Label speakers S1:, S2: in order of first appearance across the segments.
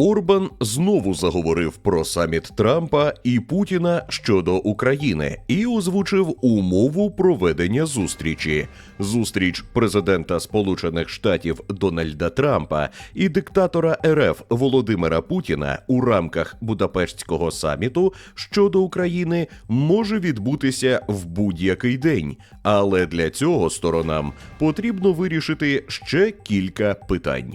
S1: Орбан знову заговорив про саміт Трампа і Путіна щодо України і озвучив умову проведення зустрічі. Зустріч президента Сполучених Штатів Дональда Трампа і диктатора РФ Володимира Путіна у рамках Будапештського саміту щодо України може відбутися в будь-який день, але для цього сторонам потрібно вирішити ще кілька питань.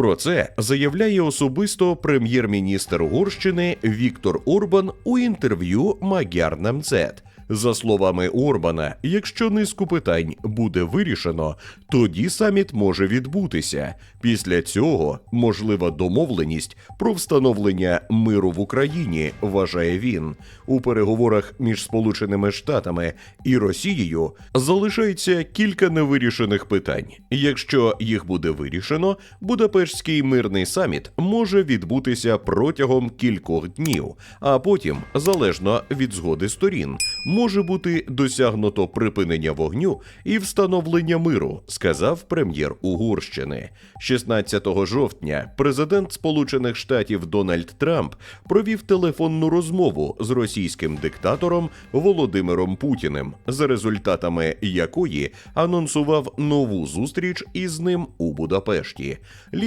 S1: Про це заявляє особисто прем'єр-міністр Угорщини Віктор Орбан у інтерв'ю Magyar Nemzet. За словами Орбана, якщо низку питань буде вирішено, тоді саміт може відбутися. Після цього можлива домовленість про встановлення миру в Україні, вважає він. У переговорах між Сполученими Штатами і Росією залишається кілька невирішених питань. Якщо їх буде вирішено, Будапештський мирний саміт може відбутися протягом кількох днів, а потім, залежно від згоди сторін, може бути досягнуто припинення вогню і встановлення миру, сказав прем'єр Угорщини. 16 жовтня президент Сполучених Штатів Дональд Трамп провів телефонну розмову з російським диктатором Володимиром Путіним, за результатами якої анонсував нову зустріч із ним у Будапешті.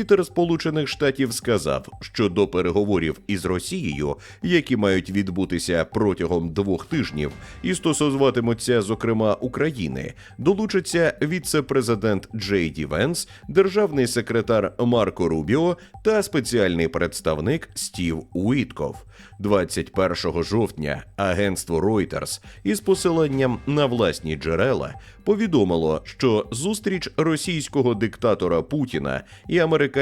S1: Лідер Сполучених Штатів сказав, що до переговорів із Росією, які мають відбутися протягом двох тижнів, і стосуватимуться, зокрема, України, долучаться віце-президент Джей Ді Венс, державний секретар Марко Рубіо та спеціальний представник Стів Уітков. 21 жовтня агентство Reuters із посиланням на власні джерела повідомило, що зустріч російського диктатора Путіна і американського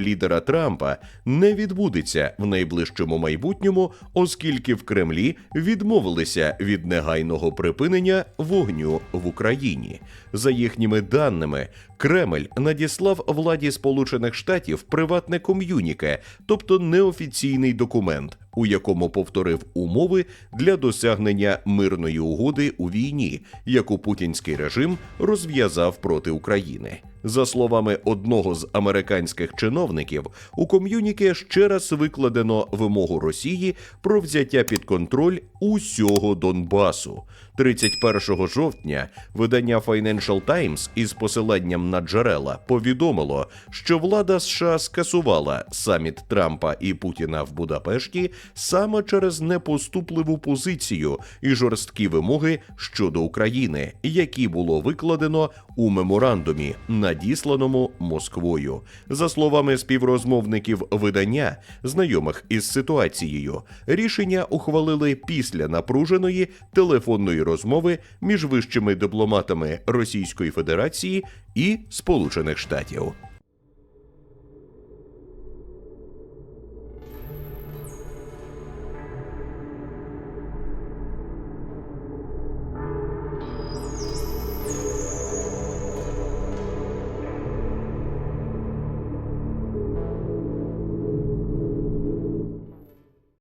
S1: лідера Трампа не відбудеться в найближчому майбутньому, оскільки в Кремлі відмовилися від негайного припинення вогню в Україні. За їхніми даними, Кремль надіслав владі Сполучених Штатів приватне ком'юніке, тобто неофіційний документ, у якому повторив умови для досягнення мирної угоди у війні, яку путінський режим розв'язав проти України. За словами одного з американських чиновників, у ком'юніке ще раз викладено вимогу Росії про взяття під контроль усього Донбасу. 31 жовтня видання Financial Times із посиланням на джерела повідомило, що влада США скасувала саміт Трампа і Путіна в Будапешті саме через непоступливу позицію і жорсткі вимоги щодо України, які було викладено у меморандумі, надісланому Москвою. За словами співрозмовників видання, знайомих із ситуацією, рішення ухвалили після напруженої телефонної розмови між вищими дипломатами Російської Федерації і Сполучених Штатів.